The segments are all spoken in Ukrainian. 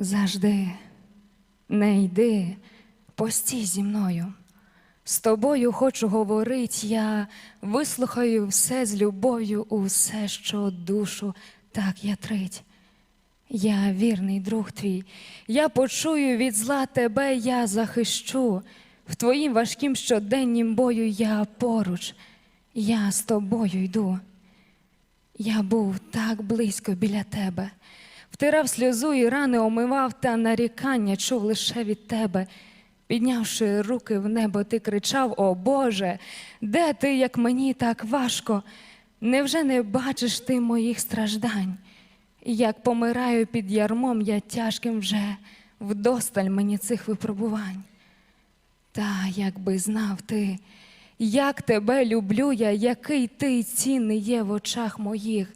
Завжди не йди, постій зі мною. З тобою хочу говорить, я вислухаю все з любов'ю, усе, що душу так ятрить. Я вірний друг твій, я почую від зла тебе, я захищу. В твоїм важкім щоденнім бою я поруч, я з тобою йду. Я був так близько біля тебе, втирав сльозу і рани омивав, та нарікання чув лише від тебе. Піднявши руки в небо, ти кричав: О Боже, де ти, як мені так важко? Невже не бачиш ти моїх страждань? Як помираю під ярмом, я тяжким вже вдосталь мені цих випробувань. Та якби знав ти, як тебе люблю я, який ти цінний є в очах моїх.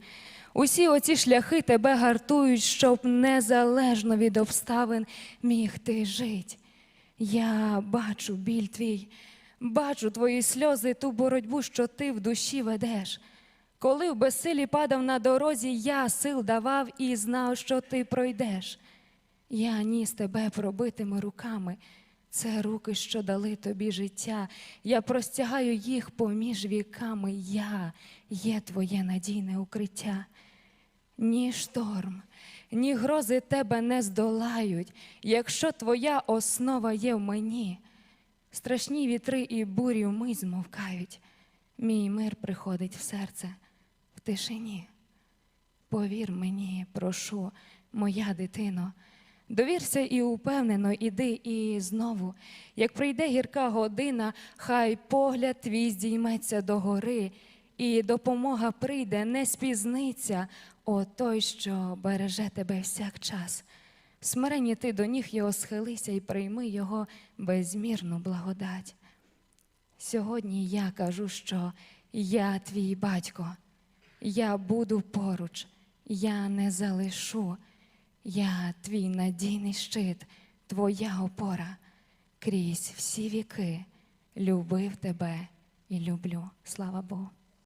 Усі оці шляхи тебе гартують, щоб незалежно від обставин міг ти жить. Я бачу біль твій, бачу твої сльози, ту боротьбу, що ти в душі ведеш. Коли в безсилі падав на дорозі, я сил давав і знав, що ти пройдеш. Я ніс тебе пробитими руками. Це руки, що дали тобі життя. Я простягаю їх поміж віками. Я є твоє надійне укриття. Ні шторм, ні грози тебе не здолають, якщо твоя основа є в мені. Страшні вітри і бурі вмить змовкають. Мій мир приходить в серце в тишині. Повір мені, прошу, моя дитино, довірся і упевнено іди і знову, як прийде гірка година, хай погляд твій здійметься до гори, і допомога прийде, не спізниться, о той, що береже тебе всякчас. В смиренні ти до ніг його схилися і прийми його безмірну благодать. Сьогодні я кажу, що я твій батько, я буду поруч, я не залишу, я твій надійний щит, твоя опора. Крізь всі віки любив тебе і люблю. Слава Богу.